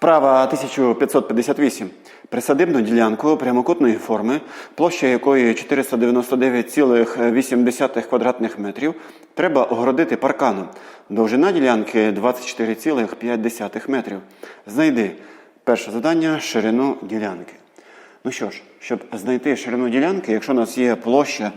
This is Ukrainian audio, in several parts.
Вправа 1558. Присадибну ділянку прямокутної форми, площа якої 499,8 квадратних метрів, треба огородити парканом. Довжина ділянки 24,5 метрів. Знайди перше завдання ширину ділянки. Ну що ж, щоб знайти ширину ділянки, якщо у нас є площа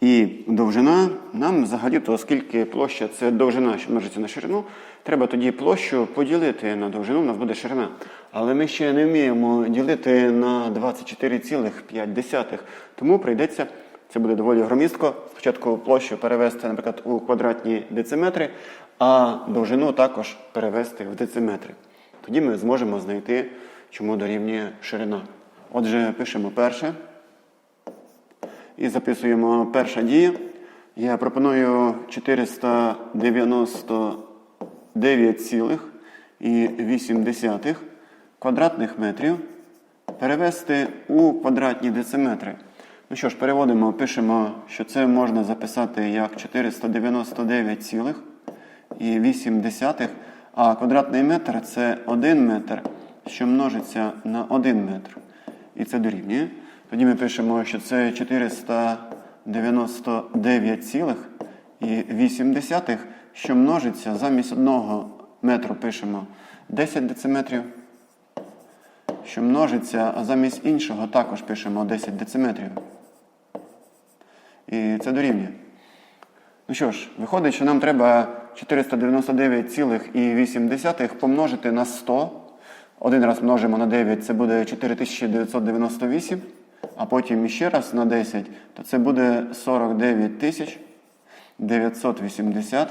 і довжина, нам взагалі-то, оскільки площа це довжина, що множиться на ширину, треба тоді площу поділити на довжину, у нас буде ширина. Але ми ще не вміємо ділити на 24,5. Тому прийдеться, це буде доволі громістко, спочатку площу перевести, наприклад, у квадратні дециметри, а довжину також перевести в дециметри. Тоді ми зможемо знайти, чому дорівнює ширина. Отже, пишемо перше. І записуємо перша дія. Я пропоную 499,8 квадратних метрів перевести у квадратні дециметри. Ну що ж, переводимо, пишемо, що це можна записати як 499,8, а квадратний метр це 1 метр, що множиться на 1 метр. І це дорівнює. Тоді ми пишемо, що це 499,8, що множиться замість одного метру пишемо 10 дециметрів, що множиться, а замість іншого також пишемо 10 дециметрів. І це дорівнює. Ну що ж, виходить, що нам треба 499,8 помножити на 100. Один раз множимо на 9, це буде 4998, а потім ще раз на 10, то це буде 49 тисяч 980.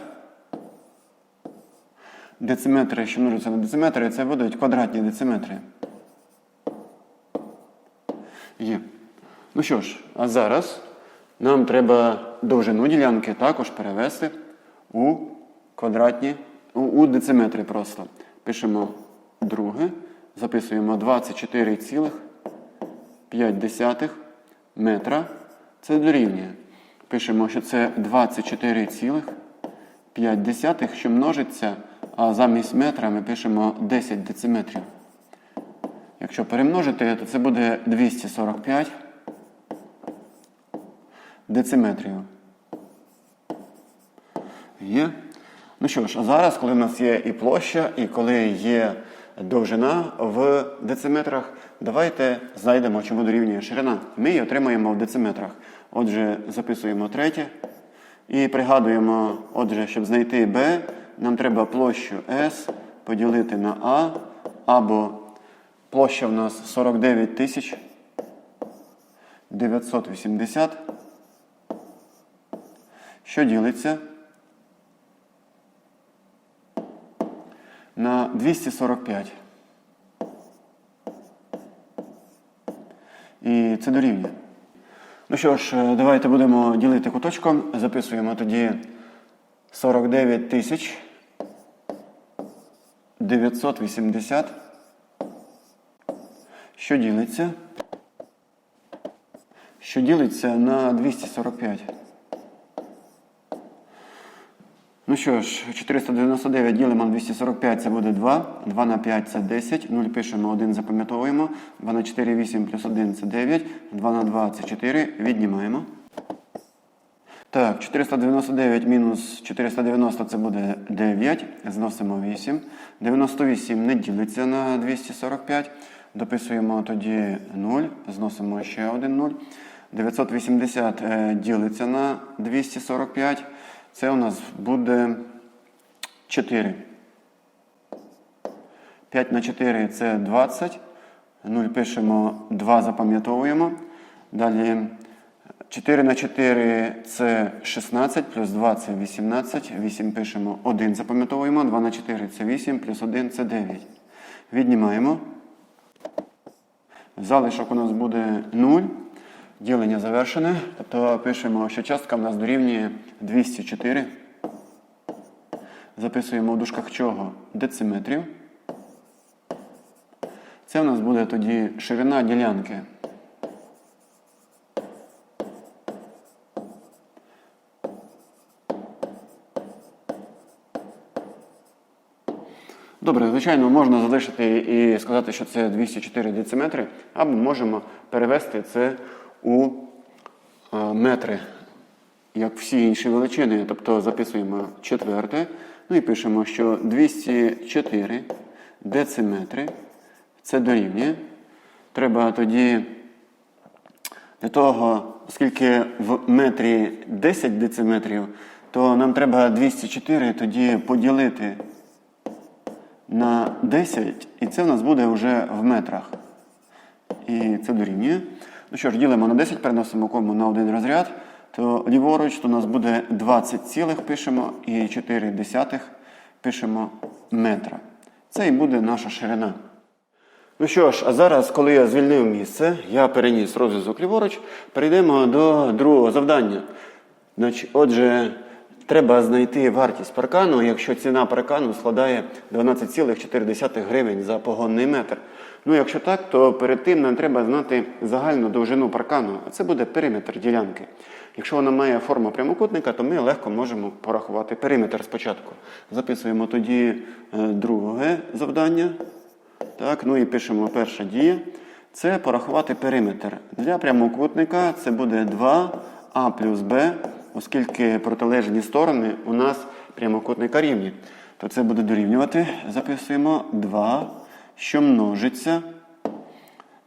Дециметри, що множаться на дециметри, це будуть квадратні дециметри. Є. Ну що ж, а зараз нам треба довжину ділянки також перевести у квадратні, у, у дециметри просто. Пишемо друге, записуємо 24,5 метра. Це дорівнює. Пишемо, що це 24,5, що множиться, а замість метра ми пишемо 10 дециметрів. Якщо перемножити, то це буде 245 дециметрів. Є. Ну що ж, а зараз, коли в нас є і площа, і коли є довжина в дециметрах, давайте знайдемо, чому дорівнює ширина. Ми її отримаємо в дециметрах. Отже, записуємо третє. І пригадуємо, отже, щоб знайти B, нам треба площу S поділити на А, або площа в нас 49 тисяч 980, що ділиться на 245. І це дорівнює. Ну що ж, е, давайте будемо ділити куточком. Записуємо тоді 49 тисяч 980. Що ділиться? Що ділиться на 245. Ну що ж, 499 ділимо на 245, це буде 2. 2 на 5 це 10. 0 пишемо, 1 запам'ятовуємо. 2 на 4 8 плюс 1 це 9. 2 на 2 це 4. Віднімаємо. Так, 499 мінус 490 це буде 9. Зносимо 8. 98 не ділиться на 245. Дописуємо тоді 0. Зносимо ще один 0. 980 е, ділиться на 245. Це у нас буде 4. 5 на 4 це 20. 0 пишемо 2, запам'ятовуємо. Далі 4 на 4 це 16, плюс 2 це 18. 8 пишемо 1, запам'ятовуємо. 2 на 4 це 8, плюс 1 це 9. Віднімаємо. Залишок у нас буде 0. Ділення завершене. Тобто пишемо, що частка в нас дорівнює 204. Записуємо в дужках чого? Дециметрів. Це в нас буде тоді ширина ділянки. Добре, звичайно, можна залишити і сказати, що це 204 дециметри, або можемо перевести це у е, метри, як всі інші величини. Тобто записуємо четверте, ну і пишемо, що 204 дециметри це дорівнює. Треба тоді для того, оскільки в метрі 10 дециметрів, то нам треба 204 тоді поділити на 10, і це в нас буде вже в метрах. І це дорівнює. Ну що ж, ділимо на 10, переносимо кому на один розряд, то ліворуч то у нас буде 20 цілих пишемо і 4 десятих пишемо метра. Це і буде наша ширина. Ну що ж, а зараз, коли я звільнив місце, я переніс розв'язок ліворуч, перейдемо до другого завдання. Значить, Отже, треба знайти вартість паркану, якщо ціна паркану складає 12,4 гривень за погонний метр. Ну, якщо так, то перед тим нам треба знати загальну довжину паркану, а це буде периметр ділянки. Якщо вона має форму прямокутника, то ми легко можемо порахувати периметр спочатку. Записуємо тоді е, друге завдання. Так, ну і пишемо перша дія. Це порахувати периметр. Для прямокутника це буде 2а плюс b, оскільки протилежні сторони у нас прямокутника рівні. То це буде дорівнювати. Записуємо 2, що множиться.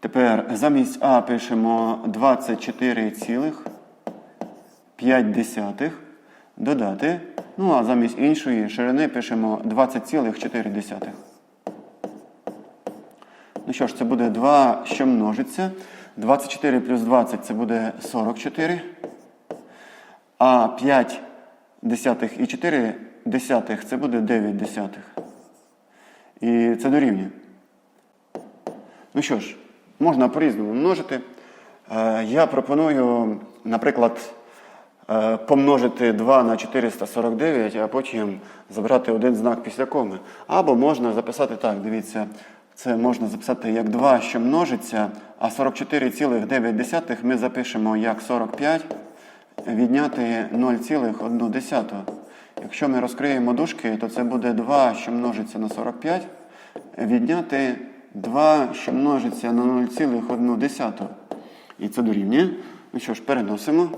Тепер замість А пишемо 24,5 додати. Ну а замість іншої ширини пишемо 20,4. Ну що ж, це буде 2, що множиться. 24 плюс 20 це буде 44. А 5 десятих і 4 десятих це буде 9 десятих. І це дорівнює. Ну що ж, можна по-різному множити. Е, Я пропоную, наприклад, е, помножити 2 на 449, а потім забрати один знак після коми. Або можна записати так, дивіться, це можна записати як 2, що множиться, а 44,9 ми запишемо як 45, відняти 0,1. Якщо ми розкриємо дужки, то це буде 2, що множиться на 45, відняти 2, що множиться на 0,1. І це дорівнює. Ну що ж, переносимо.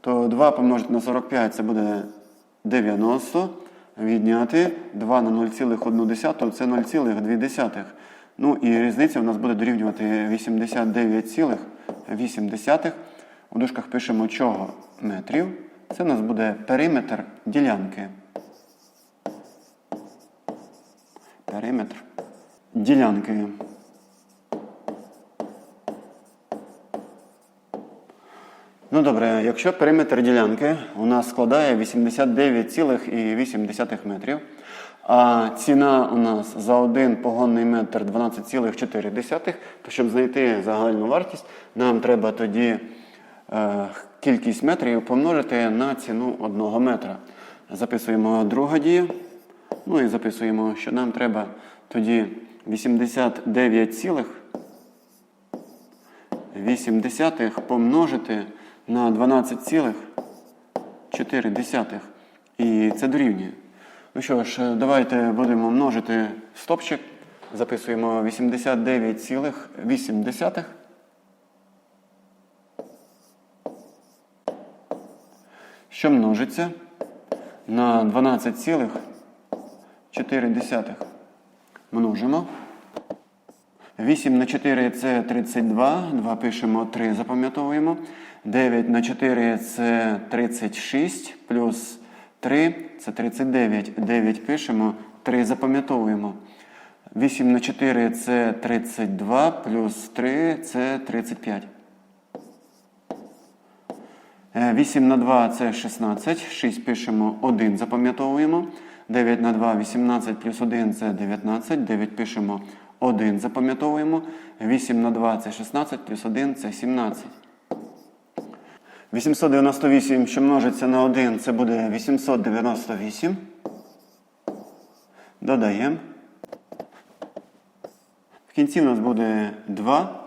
То 2 помножити на 45 це буде 90. Відняти 2 на 0,1 це 0,2. Ну і різниця у нас буде дорівнювати 89,8. У дужках пишемо чого метрів. Це у нас буде периметр ділянки. Периметр ділянки. Ну добре, якщо периметр ділянки у нас складає 89,8 метрів, а ціна у нас за один погонний метр 12,4, то щоб знайти загальну вартість, нам треба тоді е, кількість метрів помножити на ціну одного метра. Записуємо друга дія. Ну і записуємо, що нам треба тоді 89,8 помножити на 12,4. І це дорівнює. Ну що ж, давайте будемо множити стопчик. Записуємо 89,8. Що множиться на 12,4. Множимо. 8 на 4 це 32. 2 пишемо 3, запам'ятовуємо. 9 на 4 це 36. Плюс 3 це 39. 9 пишемо, 3 запам'ятовуємо. 8 на 4 це 32, плюс 3 це 35. 8 на 2 це 16. 6 пишемо 1, запам'ятовуємо. 9 на 2 18 плюс 1 це 19. 9 пишемо 1, запам'ятовуємо. 8 на 2 це 16, плюс 1 це 17. 898, що множиться на 1, це буде 898. Додаємо. В кінці у нас буде 2.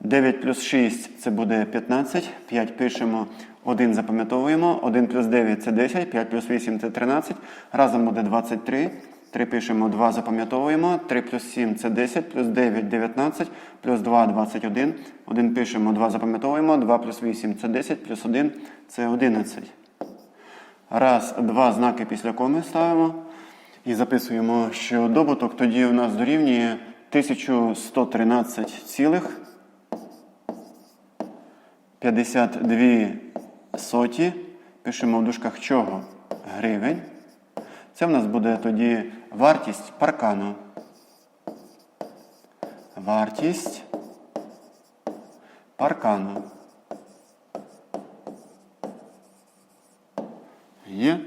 9 плюс 6 це буде 15. 5 пишемо, 1 запам'ятовуємо. 1 плюс 9 це 10, 5 плюс 8 це 13. Разом буде 23. 3 пишемо, 2 запам'ятовуємо. 3 плюс 7 це 10, плюс 9 19, плюс 2 21. 1 пишемо, 2 запам'ятовуємо. 2 плюс 8 це 10, плюс 1 це 11. Раз, два знаки після коми ставимо. І записуємо, що добуток тоді у нас дорівнює 1113 цілих 52 соті. Пишемо в дужках чого? Гривень. Це в нас буде тоді вартість паркану. Вартість паркану. Є.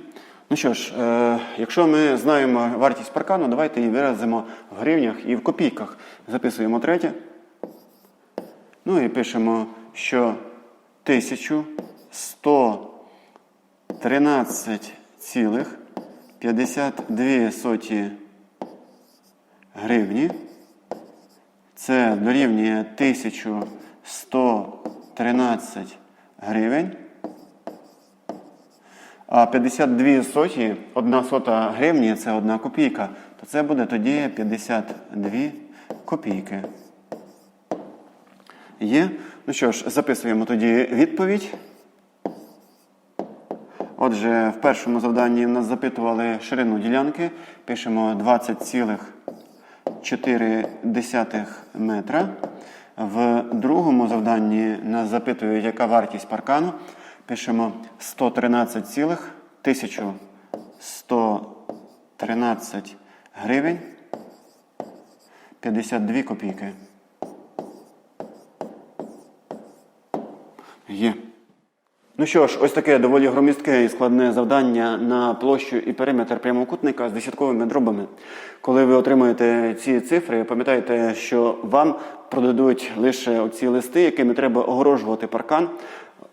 Ну що ж, е, якщо ми знаємо вартість паркану, давайте її виразимо в гривнях і в копійках. Записуємо третє. Ну і пишемо, що тисячу 113,52 гривні. Це дорівнює 1113 гривень. А 52 соті, 1 сота гривні це 1 копійка. То це буде тоді 52 копійки. Є. Ну що ж, записуємо тоді відповідь. Отже, в першому завданні нас запитували ширину ділянки. Пишемо 20,4 метра. В другому завданні нас запитують, яка вартість паркану. Пишемо 113,1113 гривень 52 копійки. Ну що ж, ось таке доволі громістке і складне завдання на площу і периметр прямокутника з десятковими дробами. Коли ви отримаєте ці цифри, пам'ятайте, що вам продадуть лише оці листи, якими треба огорожувати паркан,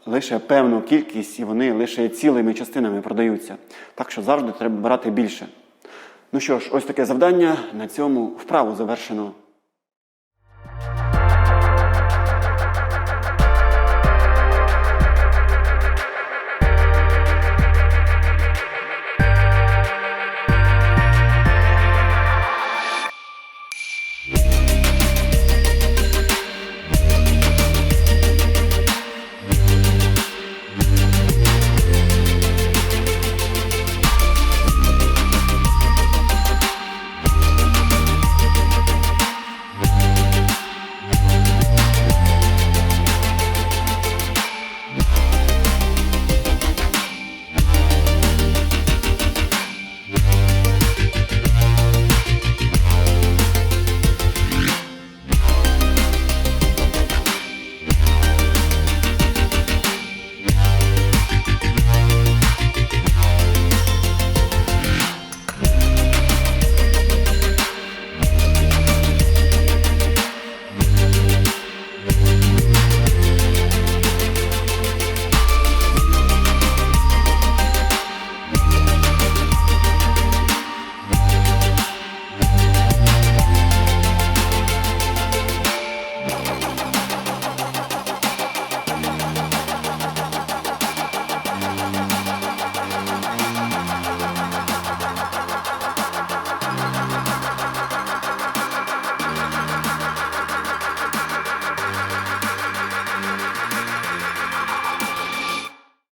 лише певну кількість, і вони лише цілими частинами продаються. Так що завжди треба брати більше. Ну що ж, ось таке завдання. На цьому вправу завершено.